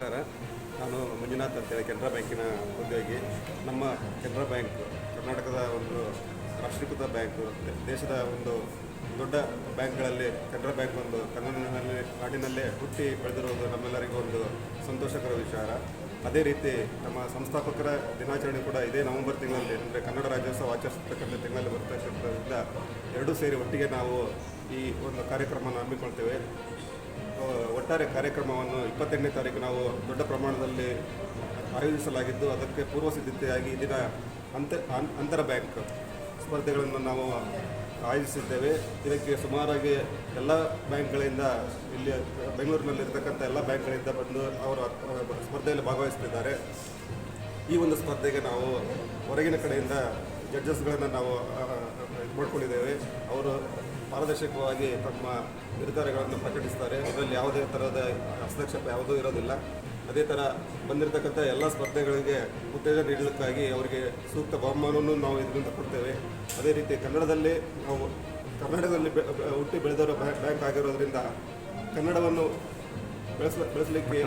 ನಮಸ್ಕಾರ. ನಾನು ಮಂಜುನಾಥ್ ಅಂತೇಳಿ ಕೆನರಾ ಬ್ಯಾಂಕಿನ ಉದ್ಯೋಗಿ. ನಮ್ಮ ಕೆನರಾ ಬ್ಯಾಂಕ್ ಕರ್ನಾಟಕದ ಒಂದು ರಾಷ್ಟ್ರೀಕೃತ ಬ್ಯಾಂಕು. ದೇಶದ ಒಂದು ದೊಡ್ಡ ಬ್ಯಾಂಕ್ಗಳಲ್ಲಿ ಕೆನರಾ ಬ್ಯಾಂಕ್ ಒಂದು ಕನ್ನಡಿನಲ್ಲಿ ನಾಡಿನಲ್ಲೇ ಹುಟ್ಟಿ ಬೆಳೆದಿರುವುದು ನಮ್ಮೆಲ್ಲರಿಗೂ ಒಂದು ಸಂತೋಷಕರ ವಿಚಾರ. ಅದೇ ರೀತಿ ನಮ್ಮ ಸಂಸ್ಥಾಪಕರ ದಿನಾಚರಣೆ ಕೂಡ ಇದೇ ನವೆಂಬರ್ ತಿಂಗಳಲ್ಲಿ, ಅಂದರೆ ಕನ್ನಡ ರಾಜ್ಯೋತ್ಸವ ಆಚರಿಸತಕ್ಕಂಥ ತಿಂಗಳಲ್ಲಿ ಬರ್ತಕ್ಕಂಥದ್ರಿಂದ ಎರಡೂ ಸೇರಿ ಒಟ್ಟಿಗೆ ನಾವು ಈ ಒಂದು ಕಾರ್ಯಕ್ರಮವನ್ನು ಹಮ್ಮಿಕೊಳ್ತೇವೆ. ಒಟ್ಟಾರೆ ಕಾರ್ಯಕ್ರಮವನ್ನು ಇಪ್ಪತ್ತೆಂಟನೇ ತಾರೀಕು ನಾವು ದೊಡ್ಡ ಪ್ರಮಾಣದಲ್ಲಿ ಆಯೋಜಿಸಲಾಗಿದ್ದು, ಅದಕ್ಕೆ ಪೂರ್ವ ಸಿದ್ಧತೆಯಾಗಿ ಇಲ್ಲಿನ ಅಂತ ಅಂತರ ಬ್ಯಾಂಕ್ ಸ್ಪರ್ಧೆಗಳನ್ನು ನಾವು ಆಯೋಜಿಸಿದ್ದೇವೆ. ಇದಕ್ಕೆ ಸುಮಾರಾಗಿ ಎಲ್ಲ ಬ್ಯಾಂಕ್ಗಳಿಂದ ಇಲ್ಲಿ ಬೆಂಗಳೂರಿನಲ್ಲಿರ್ತಕ್ಕಂಥ ಎಲ್ಲ ಬ್ಯಾಂಕ್ಗಳಿಂದ ಬಂದು ಅವರು ಸ್ಪರ್ಧೆಯಲ್ಲಿ ಭಾಗವಹಿಸ್ತಿದ್ದಾರೆ. ಈ ಒಂದು ಸ್ಪರ್ಧೆಗೆ ನಾವು ಹೊರಗಿನ ಕಡೆಯಿಂದ ಜಡ್ಜಸ್ಗಳನ್ನು ನಾವು ಇದು ಮಾಡ್ಕೊಂಡಿದ್ದೇವೆ ಅವರು ಪಾರದರ್ಶಕವಾಗಿ ತಮ್ಮ ನಿರ್ಧಾರಗಳನ್ನು ಪ್ರಕಟಿಸ್ತಾರೆ. ಇದರಲ್ಲಿ ಯಾವುದೇ ಥರದ ಹಸ್ತಕ್ಷೇಪ ಯಾವುದೂ ಇರೋದಿಲ್ಲ. ಅದೇ ಥರ ಬಂದಿರತಕ್ಕಂಥ ಎಲ್ಲ ಸ್ಪರ್ಧೆಗಳಿಗೆ ಉತ್ತೇಜನ ನೀಡಲಿಕ್ಕಾಗಿ ಅವರಿಗೆ ಸೂಕ್ತ ಬಹುಮಾನವನ್ನು ನಾವು ಇದರಿಂದ ಕೊಡ್ತೇವೆ. ಅದೇ ರೀತಿ ಕನ್ನಡದಲ್ಲಿ ನಾವು ಕರ್ನಾಟಕದಲ್ಲಿ ಹುಟ್ಟಿ ಬೆಳೆದವರ ಬ್ಯಾಂಕ್ ಆಗಿರೋದ್ರಿಂದ ಕನ್ನಡವನ್ನು ಬೆಳೆಸ ಬೆಳೆಸಲಿಕ್ಕೆ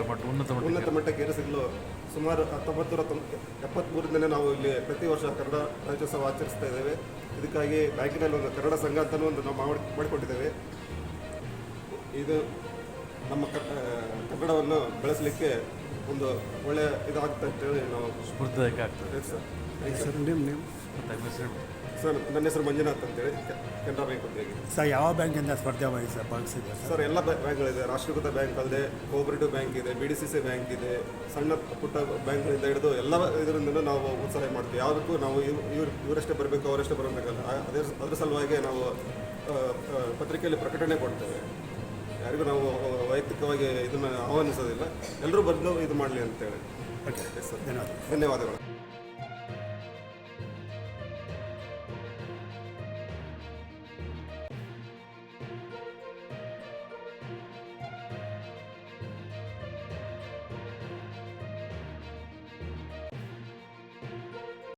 ಉನ್ನತ ಮಟ್ಟಕ್ಕೆ. ಏರಿಸಲು ಸುಮಾರು ಹತ್ತೊಂಬತ್ತು ನೂರ ನಾವು ಇಲ್ಲಿ ಪ್ರತಿ ವರ್ಷ ಕನ್ನಡ ರಾಜ್ಯೋತ್ಸವ ಆಚರಿಸ್ತಾ ಇದ್ದೇವೆ. ಇದಕ್ಕಾಗಿ ಬ್ಯಾಂಕಿನಲ್ಲಿ ಒಂದು ಕನ್ನಡ ಸಂಘ ಅಂತಲೂ ಒಂದು ನಾವು ಮಾಡಿ ಮಾಡಿಕೊಂಡಿದ್ದೇವೆ ಇದು ನಮ್ಮ ಕ- ಕನ್ನಡವನ್ನು ಬೆಳೆಸಲಿಕ್ಕೆ ಒಂದು ಒಳ್ಳೆಯ ಇದಾಗ್ತದೆ ಅಂತೇಳಿ ನಾವು ಸ್ಫೂರ್ತಿದಾಯಕ ಆಗ್ತದೆ. ಸರ್ ನಿಮ್ಮ ಹೆಸರು ಸರ್ ನನ್ನ ಹೆಸರು ಮಂಜುನಾಥ್ ಅಂತೇಳಿ. ಕೆನರಾ ಬ್ಯಾಂಕ್ ಉದ್ಯೋಗಿ ಸರ್ ಯಾವ ಬ್ಯಾಂಕಿಂದ ಸ್ಪರ್ಧೆ ಸರ್ ಭಾಗಿಸಿದೆ ಸರ್? ಎಲ್ಲ ಬ್ಯಾ- ಬ್ಯಾಂಕ್ಗಳಿದೆ. ರಾಷ್ಟ್ರೀಕೃತ ಬ್ಯಾಂಕ್ ಅಲ್ಲದೆ ಕೋಆಪರೇಟಿವ್ ಬ್ಯಾಂಕ್ ಇದೆ B D C C bank ಇದೆ ಸಣ್ಣ ಪುಟ್ಟ ಬ್ಯಾಂಕ್ಗಳಿಂದ ಹಿಡಿದು ಎಲ್ಲ ಇದರಿಂದ ನಾವು ಉತ್ಸಾಹ ಮಾಡ್ತೀವಿ. ಯಾವುದಕ್ಕೂ ನಾವು ಇವ್- ಇವ್ರು ಇವರಷ್ಟೇ ಬರಬೇಕು ಅವರಷ್ಟೇ ಬರಬೇಕಲ್ಲ. ಅದೇ ಅದರ ಸಲುವಾಗಿ ನಾವು ಪತ್ರಿಕೆಯಲ್ಲಿ ಪ್ರಕಟಣೆ ಕೊಡ್ತೇವೆ. ಯಾರಿಗೂ ನಾವು ವೈಯಕ್ತಿಕವಾಗಿ ಇದನ್ನು ಆಹ್ವಾನಿಸೋದಿಲ್ಲ. ಎಲ್ಲರೂ ಬಂದು ಇದು ಮಾಡಲಿ ಅಂತೇಳಿ. ಸರ್ ಧನ್ಯವಾದ ಧನ್ಯವಾದಗಳು.